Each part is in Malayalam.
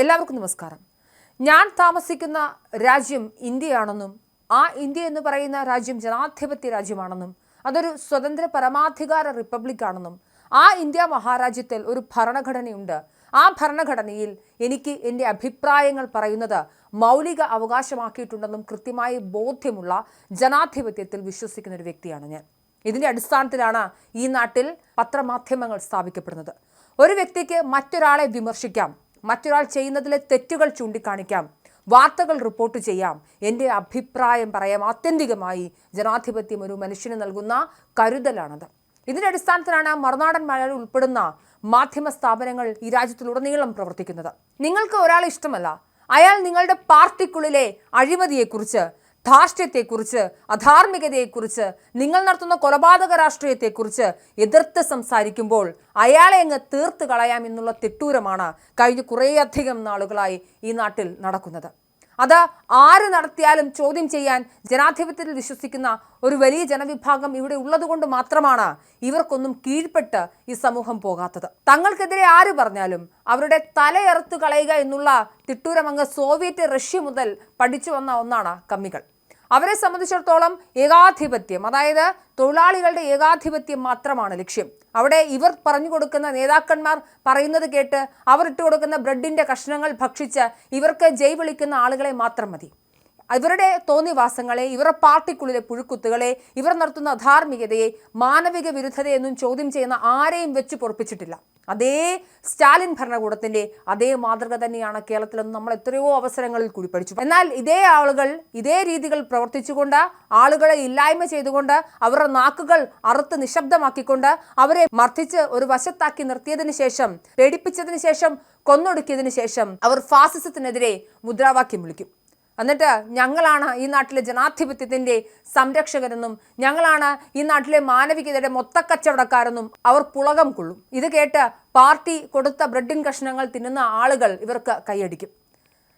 എല്ലാവർക്കും നമസ്കാരം. ഞാൻ താമസിക്കുന്ന രാജ്യം ഇന്ത്യയാണെന്നും ആ ഇന്ത്യ എന്ന് പറയുന്ന രാജ്യം ജനാധിപത്യ രാജ്യമാണെന്നും അതൊരു സ്വതന്ത്ര പരമാധികാര റിപ്പബ്ലിക്കാണെന്നും ആ ഇന്ത്യ മഹാരാജ്യത്തിൽ ഒരു ഭരണഘടനയുണ്ട്. ആ ഭരണഘടനയിൽ എനിക്ക് എന്റെ അഭിപ്രായങ്ങൾ പറയുന്നത് മൗലിക അവകാശമാക്കിയിട്ടുണ്ടെന്നും കൃത്യമായി ബോധ്യമുള്ള ജനാധിപത്യത്തിൽ വിശ്വസിക്കുന്ന ഒരു വ്യക്തിയാണ് ഞാൻ. ഇതിന്റെ അടിസ്ഥാനത്തിലാണ് ഈ നാട്ടിൽ പത്രമാധ്യമങ്ങൾ സ്ഥാപിക്കപ്പെടുന്നത്. ഒരു വ്യക്തിക്ക് മറ്റൊരാളെ വിമർശിക്കാം മറ്റൊരാൾ ചെയ്യുന്നതിലെ തെറ്റുകൾ ചൂണ്ടിക്കാണിക്കാം. വാർത്തകൾ റിപ്പോർട്ട് ചെയ്യാം. എന്റെ അഭിപ്രായം പറയാം. ആത്യന്തികമായി ജനാധിപത്യം ഒരു മനുഷ്യന് നൽകുന്ന കരുതലാണത്. ഇതിന്റെ അടിസ്ഥാനത്തിലാണ് മറുനാടൻ മലയാളി ഉൾപ്പെടുന്ന മാധ്യമ സ്ഥാപനങ്ങൾ ഈ രാജ്യത്തിലുടനീളം പ്രവർത്തിക്കുന്നത്. നിങ്ങൾക്ക് ഒരാളെ ഇഷ്ടമല്ല. അയാൾ നിങ്ങളുടെ പാർട്ടിക്കുള്ളിലെ അഴിമതിയെക്കുറിച്ച് ധാർഷ്ട്യത്തെക്കുറിച്ച് അധാർമികതയെക്കുറിച്ച് നിങ്ങൾ നടത്തുന്ന കൊലപാതക രാഷ്ട്രീയത്തെക്കുറിച്ച് എതിർത്ത് സംസാരിക്കുമ്പോൾ അയാളെ അങ്ങ് തീർത്ത് കളയാം എന്നുള്ള തിട്ടൂരമാണ് കഴിഞ്ഞ കുറേയധികം നാളുകളായി ഈ നാട്ടിൽ നടക്കുന്നത്. അത് ആര് നടത്തിയാലും ചോദ്യം ചെയ്യാൻ ജനാധിപത്യത്തിൽ വിശ്വസിക്കുന്ന ഒരു വലിയ ജനവിഭാഗം ഇവിടെ ഉള്ളതുകൊണ്ട് മാത്രമാണ് ഇവർക്കൊന്നും കീഴ്പ്പെട്ട് ഈ സമൂഹം പോകാത്തത്. തങ്ങൾക്കെതിരെ ആര് പറഞ്ഞാലും അവരുടെ തലയെറുത്തു കളയുക എന്നുള്ള തിട്ടൂരമങ്ങ് സോവിയറ്റ് റഷ്യ മുതൽ പഠിച്ചു വന്ന ഒന്നാണ് കമ്മികൾ. അവരെ സംബന്ധിച്ചിടത്തോളം ഏകാധിപത്യം അതായത് തൊഴിലാളികളുടെ ഏകാധിപത്യം മാത്രമാണ് ലക്ഷ്യം. അവിടെ ഇവർ പറഞ്ഞു കൊടുക്കുന്ന നേതാക്കന്മാർ പറയുന്നത് കേട്ട് അവർ ഇട്ട് കൊടുക്കുന്ന ബ്രെഡിന്റെ കഷ്ണങ്ങൾ ഭക്ഷിച്ച് ഇവർക്ക് ജയ് വിളിക്കുന്ന ആളുകളെ മാത്രം മതി. ഇവരുടെ തോന്നിവാസങ്ങളെ ഇവരുടെ പാർട്ടിക്കുള്ളിലെ പുഴുക്കുത്തുകളെ ഇവർ നടത്തുന്ന അധാർമികതയെ മാനവിക വിരുദ്ധതയെന്നും ചോദ്യം ചെയ്യുന്ന ആരെയും വെച്ച് പൊറപ്പിച്ചിട്ടില്ല. അതേ സ്റ്റാലിൻ ഭരണകൂടത്തിന്റെ അതേ മാതൃക തന്നെയാണ് കേരളത്തിൽ നിന്ന് നമ്മൾ എത്രയോ അവസരങ്ങളിൽ കൂടി പഠിച്ചു. എന്നാൽ ഇതേ ആളുകൾ ഇതേ രീതികൾ പ്രവർത്തിച്ചുകൊണ്ട് ആളുകളെ ഇല്ലായ്മ ചെയ്തുകൊണ്ട് അവരുടെ നാക്കുകൾ അറുത്ത് നിശബ്ദമാക്കിക്കൊണ്ട് അവരെ മർദ്ദിച്ച് ഒരു വശത്താക്കി നിർത്തിയതിനു ശേഷം പേടിപ്പിച്ചതിന് ശേഷം കൊന്നൊടുക്കിയതിനു ശേഷം അവർ ഫാസിസത്തിനെതിരെ മുദ്രാവാക്യം വിളിക്കും. എന്നിട്ട് ഞങ്ങളാണ് ഈ നാട്ടിലെ ജനാധിപത്യത്തിന്റെ സംരക്ഷകരെന്നും ഞങ്ങളാണ് ഈ നാട്ടിലെ മാനവികതയുടെ മൊത്തക്കച്ചവടക്കാരെന്നും അവർ പുളകം കൊള്ളും. ഇത് കേട്ട് പാർട്ടി കൊടുത്ത ബ്രെഡിൻ കഷ്ണങ്ങൾ തിന്നുന്ന ആളുകൾ ഇവർക്ക് കൈയടിക്കും.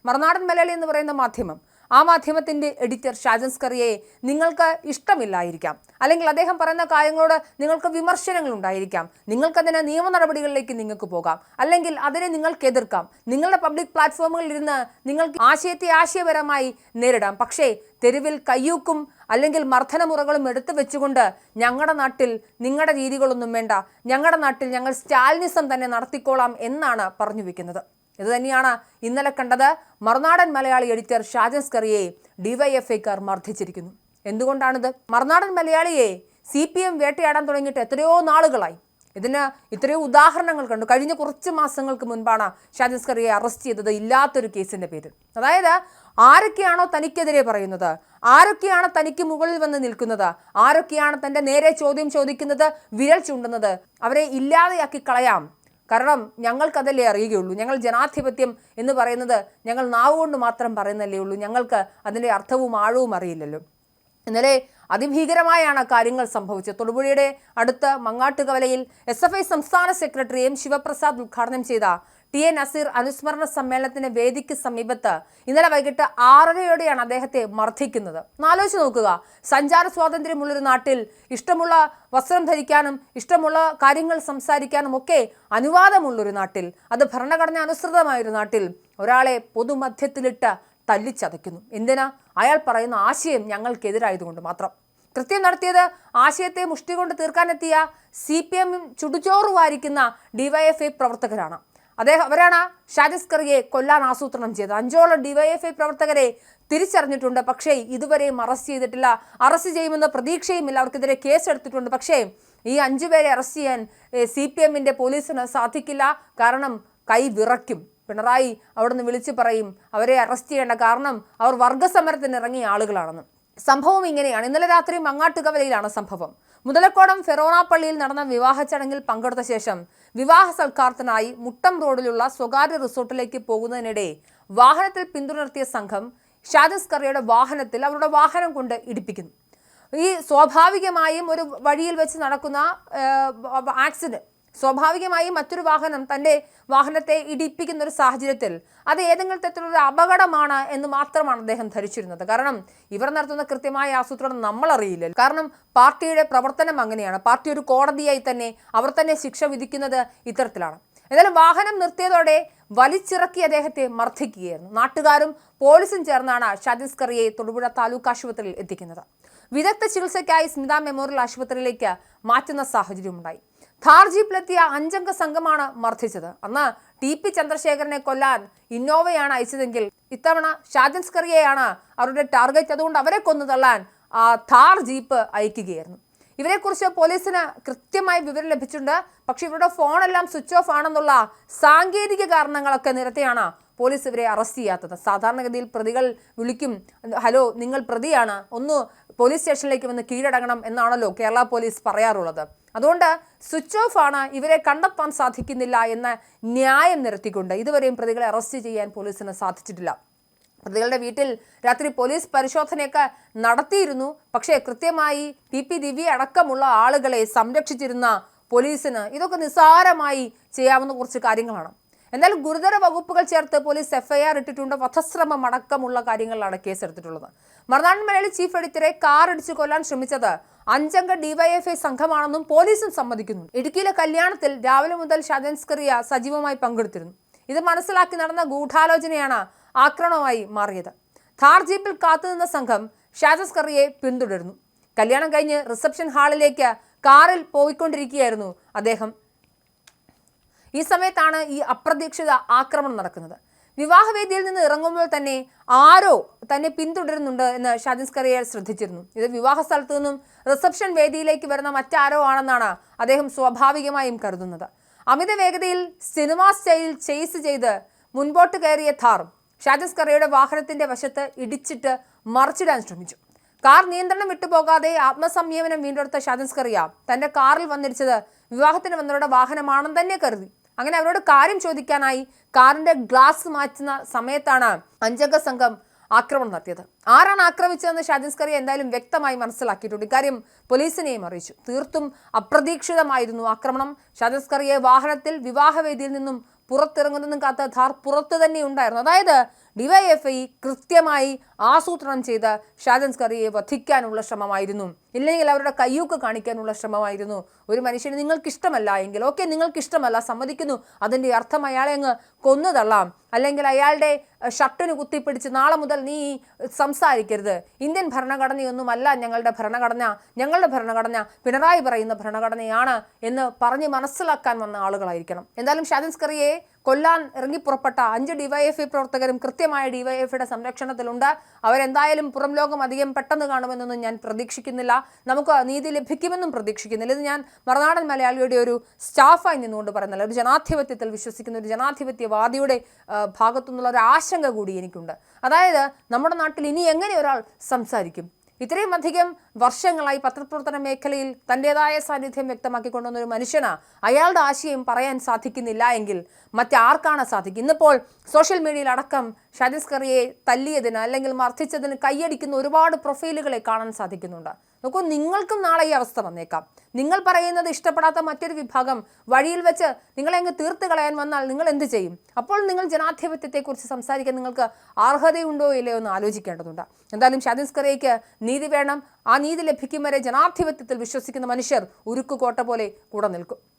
മറുനാടൻ മലയാളി എന്ന് പറയുന്ന മാധ്യമം ആ മാധ്യമത്തിന്റെ എഡിറ്റർ ഷാജൻ സ്കറിയയെ നിങ്ങൾക്ക് ഇഷ്ടമില്ലായിരിക്കാം. അല്ലെങ്കിൽ അദ്ദേഹം പറയുന്ന കാര്യങ്ങളോട് നിങ്ങൾക്ക് വിമർശനങ്ങൾ ഉണ്ടായിരിക്കാം നിങ്ങൾക്കതിന് നിയമ നടപടികളിലേക്ക് നിങ്ങൾക്ക് പോകാം. അല്ലെങ്കിൽ അതിനെ നിങ്ങൾക്ക് എതിർക്കാം. നിങ്ങളുടെ പബ്ലിക് പ്ലാറ്റ്ഫോമുകളിൽ ഇരുന്ന് നിങ്ങൾക്ക് ആശയത്തെ ആശയപരമായി നേരിടാം. പക്ഷേ തെരുവിൽ കയ്യൂക്കും അല്ലെങ്കിൽ മർദ്ദനമുറകളും എടുത്തു വെച്ചുകൊണ്ട് ഞങ്ങളുടെ നാട്ടിൽ നിങ്ങളുടെ രീതികളൊന്നും വേണ്ട. ഞങ്ങളുടെ നാട്ടിൽ ഞങ്ങൾ സ്റ്റാലിനിസം തന്നെ നടത്തിക്കോളാം എന്നാണ് പറഞ്ഞു വെക്കുന്നത്. ഇത് തന്നെയാണ് ഇന്നലെ കണ്ടത് മറുനാടൻ മലയാളി എഡിറ്റർ ഷാജൻ സ്കറിയെ ഡിവൈഎഫ്ഐക്കാർ മർദ്ദിച്ചിരിക്കുന്നു. എന്തുകൊണ്ടാണിത്? മറുനാടൻ മലയാളിയെ സി പി എം വേട്ടയാടാൻ തുടങ്ങിയിട്ട് എത്രയോ നാളുകളായി. ഇതിന് ഇത്രയോ ഉദാഹരണങ്ങൾ കണ്ടു. കഴിഞ്ഞ കുറച്ച് മാസങ്ങൾക്ക് മുൻപാണ് ഷാജൻ സ്കറിയെ അറസ്റ്റ് ചെയ്തത് ഇല്ലാത്തൊരു കേസിന്റെ പേരിൽ. അതായത് ആരൊക്കെയാണോ തനിക്കെതിരെ പറയുന്നത്? ആരൊക്കെയാണ് തനിക്ക് മുകളിൽ വന്ന് നിൽക്കുന്നത്? ആരൊക്കെയാണ് തന്റെ നേരെ ചോദ്യം ചോദിക്കുന്നത്? വിരൽ ചൂണ്ടുന്നത്? അവരെ ഇല്ലാതെയാക്കി കളയാം. കാരണം ഞങ്ങൾക്കതല്ലേ അറിയുകയുള്ളൂ. ഞങ്ങൾ ജനാധിപത്യം എന്ന് പറയുന്നത് ഞങ്ങൾ നാവുകൊണ്ട് മാത്രം പറയുന്നല്ലേ ഉള്ളൂ. ഞങ്ങൾക്ക് അതിന്റെ അർത്ഥവും ആഴവും അറിയില്ലല്ലോ. ഇന്നലെ അതിഭീകരമായാണ് കാര്യങ്ങൾ സംഭവിച്ചത്. തൊടുപുഴയുടെ അടുത്ത് മങ്ങാട്ടുകവലയിൽ എസ് എഫ് ഐ സംസ്ഥാന സെക്രട്ടറി എം ശിവപ്രസാദ് ഉദ്ഘാടനം ചെയ്ത ടി എ നസീർ അനുസ്മരണ സമ്മേളനത്തിന്റെ വേദിക്ക് സമീപത്ത് ഇന്നലെ വൈകിട്ട് ആറരയോടെയാണ് അദ്ദേഹത്തെ മർദ്ദിക്കുന്നത്. ആലോചിച്ച് നോക്കുക. സഞ്ചാര സ്വാതന്ത്ര്യമുള്ളൊരു നാട്ടിൽ ഇഷ്ടമുള്ള വസ്ത്രം ധരിക്കാനും ഇഷ്ടമുള്ള കാര്യങ്ങൾ സംസാരിക്കാനും ഒക്കെ അനുവാദമുള്ളൊരു നാട്ടിൽ അത് ഭരണഘടന അനുസൃതമായൊരു നാട്ടിൽ ഒരാളെ പൊതുമധ്യത്തിലിട്ട് തല്ലിച്ചതയ്ക്കുന്നു. എന്തിനാ? അയാൾ പറയുന്ന ആശയം ഞങ്ങൾക്കെതിരായതുകൊണ്ട് മാത്രം. കൃത്യം നടത്തിയത് ആശയത്തെ മുഷ്ടി കൊണ്ട് തീർക്കാനെത്തിയ സി പി എമ്മും ചുടുചോറ് വാരിക്കുന്ന ഡിവൈഎഫ്ഐ പ്രവർത്തകരാണ്. അദ്ദേഹം അവരാണ് ഷാജസ്കറിയെ കൊല്ലാൻ ആസൂത്രണം ചെയ്തത്. അഞ്ചോളം ഡിവൈഎഫ്ഐ പ്രവർത്തകരെ തിരിച്ചറിഞ്ഞിട്ടുണ്ട്. പക്ഷേ ഇതുവരെയും അറസ്റ്റ് ചെയ്തിട്ടില്ല. അറസ്റ്റ് ചെയ്യുമെന്ന പ്രതീക്ഷയുമില്ല അവർക്കെതിരെ കേസെടുത്തിട്ടുണ്ട്. പക്ഷേ ഈ അഞ്ചുപേരെ അറസ്റ്റ് ചെയ്യാൻ സി പി എമ്മിന്റെ പോലീസിന് സാധിക്കില്ല. കാരണം കൈ വിറയ്ക്കും. പിണറായി അവിടെ നിന്ന് വിളിച്ചു പറയും അവരെ അറസ്റ്റ് ചെയ്യേണ്ട കാരണം അവർ വർഗസമരത്തിന് ഇറങ്ങിയ ആളുകളാണെന്ന്. സംഭവം ഇങ്ങനെയാണ്. ഇന്നലെ രാത്രി മങ്ങാട്ടുകവലയിലാണ് സംഭവം. മുതലക്കോടം ഫെറോണ പള്ളിയിൽ നടന്ന വിവാഹ ചടങ്ങിൽ പങ്കെടുത്ത ശേഷം വിവാഹ സൽക്കാരത്തിനായി മുട്ടം റോഡിലുള്ള സ്വകാര്യ റിസോർട്ടിലേക്ക് പോകുന്നതിനിടെ വാഹനത്തിൽ പിന്തുണർത്തിയ സംഘം ഷാദിസ് കറിയുടെ വാഹനത്തിൽ അവരുടെ വാഹനം കൊണ്ട് ഇടിപ്പിക്കുന്നു. ഈ സ്വാഭാവികമായും ഒരു വഴിയിൽ വെച്ച് നടക്കുന്ന ആക്സിഡന്റ് സ്വാഭാവികമായും മറ്റൊരു വാഹനം തന്റെ വാഹനത്തെ ഇടിപ്പിക്കുന്ന ഒരു സാഹചര്യത്തിൽ അത് ഏതെങ്കിലും തരത്തിലുള്ള അപകടമാണ് എന്ന് മാത്രമാണ് അദ്ദേഹം ധരിച്ചിരുന്നത്. കാരണം ഇവർ നടത്തുന്ന കൃത്യമായ ആസൂത്രണം നമ്മൾ അറിയില്ല. കാരണം പാർട്ടിയുടെ പ്രവർത്തനം അങ്ങനെയാണ്. പാർട്ടി ഒരു കോടതിയായി തന്നെ അവർ തന്നെ ശിക്ഷ വിധിക്കുന്നത് ഇത്തരത്തിലാണ്. എന്നാലും വാഹനം നിർത്തിയതോടെ വലിച്ചിറക്കി അദ്ദേഹത്തെ മർദ്ദിക്കുകയായിരുന്നു. നാട്ടുകാരും പോലീസും ചേർന്നാണ് ഛത്തീസ്ഗറിയെ തൊടുപുഴ താലൂക്ക് ആശുപത്രിയിൽ എത്തിക്കുന്നത്. വിദഗ്ധ ചികിത്സയ്ക്കായി സ്മിത മെമ്മോറിയൽ ആശുപത്രിയിലേക്ക് മാറ്റുന്ന സാഹചര്യമുണ്ടായി. ഥാർ ജീപ്പിലെത്തിയ അഞ്ചംഗ സംഘമാണ് മർദ്ദിച്ചത്. അന്ന് ടി പി ചന്ദ്രശേഖരനെ കൊല്ലാൻ ഇന്നോവയാണ് അയച്ചതെങ്കിൽ ഇത്തവണ ഷാജൻസ്കറിയെയാണ് അവരുടെ ടാർഗറ്റ്. അതുകൊണ്ട് അവരെ കൊന്നു തള്ളാൻ ആ ഥാർ ജീപ്പ് അയക്കുകയായിരുന്നു. ഇവരെക്കുറിച്ച് പോലീസിന് കൃത്യമായി വിവരം ലഭിച്ചിട്ടുണ്ട്. പക്ഷെ ഇവരുടെ ഫോണെല്ലാം സ്വിച്ച് ഓഫ് ആണെന്നുള്ള സാങ്കേതിക കാരണങ്ങളൊക്കെ നിരത്തിയാണ് പോലീസ് ഇവരെ അറസ്റ്റ് ചെയ്യാത്തത്. സാധാരണഗതിയിൽ പ്രതികൾ വിളിക്കും ഹലോ നിങ്ങൾ പ്രതിയാണ്. ഒന്ന് പോലീസ് സ്റ്റേഷനിലേക്ക് വന്ന് കീഴടങ്ങണം എന്നാണല്ലോ കേരള പോലീസ് പറയാറുള്ളത്. അതുകൊണ്ട് സ്വിച്ച് ഓഫ് ആണ് ഇവരെ കണ്ടെത്താൻ സാധിക്കുന്നില്ല എന്ന ന്യായം നിരത്തിക്കൊണ്ട് ഇതുവരെയും പ്രതികളെ അറസ്റ്റ് ചെയ്യാൻ പോലീസിന് സാധിച്ചിട്ടില്ല. പ്രതികളുടെ വീട്ടിൽ രാത്രി പോലീസ് പരിശോധനയൊക്കെ നടത്തിയിരുന്നു. പക്ഷേ കൃത്യമായി പി പി ദിവ്യ അടക്കമുള്ള ആളുകളെ സംരക്ഷിച്ചിരുന്ന പോലീസിന് ഇതൊക്കെ നിസ്സാരമായി ചെയ്യാവുന്ന കുറച്ച് കാര്യങ്ങളാണ്. എന്നാൽ ഗുരുതര വകുപ്പുകൾ ചേർത്ത് പോലീസ് എഫ്ഐആർ ഇട്ടിട്ടുണ്ട്. വധശ്രമം അടക്കമുള്ള കാര്യങ്ങളിലാണ് കേസെടുത്തിട്ടുള്ളത്. മറുനാടൻ മലയാളി ചീഫ് എഡിറ്ററെ കാർ ഇടിച്ചു കൊല്ലാൻ ശ്രമിച്ചത് അഞ്ചംഗ ഡിവൈഎഫ്ഐ സംഘമാണെന്നും പോലീസും സമ്മതിക്കുന്നു. ഇടുക്കിയിലെ കല്യാണത്തിൽ രാവിലെ മുതൽ ഷാജൻസ്കറിയ സജീവമായി പങ്കെടുത്തിരുന്നു. ഇത് മനസ്സിലാക്കി നടന്ന ഗൂഢാലോചനയാണ് ആക്രമണമായി മാറിയത്. ഥാർ ജീപ്പിൽ കാത്തുനിന്ന സംഘം ഷാജസ് കറിയെ പിന്തുടരുന്നു. കല്യാണം കഴിഞ്ഞ് റിസപ്ഷൻ ഹാളിലേക്ക് കാറിൽ പോയിക്കൊണ്ടിരിക്കുകയായിരുന്നു അദ്ദേഹം. ഈ സമയത്താണ് ഈ അപ്രതീക്ഷിത ആക്രമണം നടക്കുന്നത്. വിവാഹവേദിയിൽ നിന്ന് ഇറങ്ങുമ്പോൾ തന്നെ ആരോ തന്നെ പിന്തുടരുന്നുണ്ട് എന്ന് ഷാജിൻസ് കറിയർ ശ്രദ്ധിച്ചിരുന്നു. ഇത് വിവാഹ സ്ഥലത്തു നിന്നും റിസപ്ഷൻ വേദിയിലേക്ക് വരുന്ന മറ്റാരോ ആണെന്നാണ് അദ്ദേഹം സ്വാഭാവികമായും കരുതുന്നത്. അമിത വേഗതയിൽ സിനിമാ സ്റ്റൈലിൽ ചേസ് ചെയ്ത് മുൻപോട്ട് കയറിയ ഥാർ ഷാജിൻസ് കറിയുടെ വാഹനത്തിന്റെ വശത്ത് ഇടിച്ചിട്ട് മറിച്ചിടാൻ ശ്രമിച്ചു. കാർ നിയന്ത്രണം വിട്ടുപോകാതെ ആത്മസംയമനം വീണ്ടെടുത്ത ഷാജൻസ് കറിയ തന്റെ കാറിൽ വന്നിടിച്ചത് വിവാഹത്തിന് വന്നവരുടെ വാഹനമാണെന്ന് തന്നെ കരുതി. അങ്ങനെ അവരോട് കാര്യം ചോദിക്കാനായി കാറിന്റെ ഗ്ലാസ് മാറ്റുന്ന സമയത്താണ് അഞ്ചംഗ സംഘം ആക്രമണം നടത്തിയത്. ആരാണ് ആക്രമിച്ചതെന്ന് ഷാജിൻസ് കറി എന്തായാലും വ്യക്തമായി മനസ്സിലാക്കിയിട്ടുണ്ട്. ഇക്കാര്യം പോലീസിനെയും അറിയിച്ചു. തീർത്തും അപ്രതീക്ഷിതമായിരുന്നു ആക്രമണം. ഷാജിൻസ് കറിയെ വാഹനത്തിൽ വിവാഹവേദിയിൽ നിന്നും പുറത്തിറങ്ങുന്നതും കാത്ത ധാർ പുറത്ത് തന്നെ ഉണ്ടായിരുന്നു. അതായത് ഡിവൈഎഫ്ഐ കൃത്യമായി ആസൂത്രണം ചെയ്ത് ഷാജൻസ് കറിയെ വധിക്കാനുള്ള ശ്രമമായിരുന്നു. ഇല്ലെങ്കിൽ അവരുടെ കയ്യൂക്ക് കാണിക്കാനുള്ള ശ്രമമായിരുന്നു. ഒരു മനുഷ്യന് നിങ്ങൾക്കിഷ്ടമല്ല എങ്കിൽ ഓക്കെ നിങ്ങൾക്കിഷ്ടമല്ല സമ്മതിക്കുന്നു. അതിന്റെ അർത്ഥം അയാളെ അങ്ങ് കൊന്നുതള്ളാം. അല്ലെങ്കിൽ അയാളുടെ ഷർട്ടിന് കുത്തിപ്പിടിച്ച് നാളെ മുതൽ നീ സംസാരിക്കരുത്. ഇന്ത്യൻ ഭരണഘടനയൊന്നുമല്ല ഞങ്ങളുടെ ഭരണഘടന. ഞങ്ങളുടെ ഭരണഘടന പിണറായി പറയുന്ന ഭരണഘടനയാണ് എന്ന് പറഞ്ഞ് മനസ്സിലാക്കാൻ വന്ന ആളുകളായിരിക്കണം. എന്തായാലും ഷാജൻസ് കറിയെ കൊല്ലാൻ ഇറങ്ങിപ്പുറപ്പെട്ട അഞ്ച് ഡിവൈഎഫ്ഐ പ്രവർത്തകരും കൃത്യമായ ഡിവൈഎഫ്ഐയുടെ സംരക്ഷണത്തിലുണ്ട്. അവരെന്തായാലും പുറം ലോകം അധികം പെട്ടെന്ന് കാണുമെന്നൊന്നും ഞാൻ പ്രതീക്ഷിക്കുന്നില്ല. നമുക്ക് നീതി ലഭിക്കുമെന്നും പ്രതീക്ഷിക്കുന്നില്ല. ഇത് ഞാൻ മറുനാടൻ മലയാളിയുടെ ഒരു സ്റ്റാഫായി നിന്നുകൊണ്ട് പറയുന്നില്ല. ഒരു ജനാധിപത്യത്തിൽ വിശ്വസിക്കുന്ന ഒരു ജനാധിപത്യവാദിയുടെ ഭാഗത്തു ഭാഗത്തുനിന്നുള്ള ഒരു ആശങ്ക കൂടി എനിക്കുണ്ട്. അതായത് നമ്മുടെ നാട്ടിൽ ഇനി എങ്ങനെ ഒരാൾ സംസാരിക്കും? ഇത്രയും അധികം വർഷങ്ങളായി പത്രപ്രവർത്തന മേഖലയിൽ തന്റെതായ സാന്നിധ്യം വ്യക്തമാക്കിക്കൊണ്ടുവന്ന ഒരു മനുഷ്യന് അയാളുടെ ആശയം പറയാൻ സാധിക്കുന്നില്ല എങ്കിൽ മറ്റാർക്കാണ് സാധിക്കും? ഇന്നിപ്പോൾ സോഷ്യൽ മീഡിയയിൽ അടക്കം ഷാദിസ്കറിയെ തല്ലിയതിന് അല്ലെങ്കിൽ മർദ്ദിച്ചതിന് കൈയടിക്കുന്ന ഒരുപാട് പ്രൊഫൈലുകളെ കാണാൻ സാധിക്കുന്നുണ്ട്. നോക്കൂ നിങ്ങൾക്കും നാളെ ഈ അവസ്ഥ വന്നേക്കാം. നിങ്ങൾ പറയുന്നത് ഇഷ്ടപ്പെടാത്ത മറ്റൊരു വിഭാഗം വഴിയിൽ വെച്ച് നിങ്ങളെ അങ്ങ് തീർത്ത് കളയാൻ വന്നാൽ നിങ്ങൾ എന്ത് ചെയ്യും? അപ്പോൾ നിങ്ങൾ ജനാധിപത്യത്തെക്കുറിച്ച് സംസാരിക്കാൻ നിങ്ങൾക്ക് അർഹതയുണ്ടോ ഇല്ലയോ എന്ന് ആലോചിക്കേണ്ടതുണ്ട്. എന്തായാലും ഷാദിസ് നീതി വേണം. ആ നീതി ലഭിക്കും വരെ ജനാധിപത്യത്തിൽ വിശ്വസിക്കുന്ന മനുഷ്യർ ഉരുക്കുകോട്ട പോലെ കൂടെ നിൽക്കും.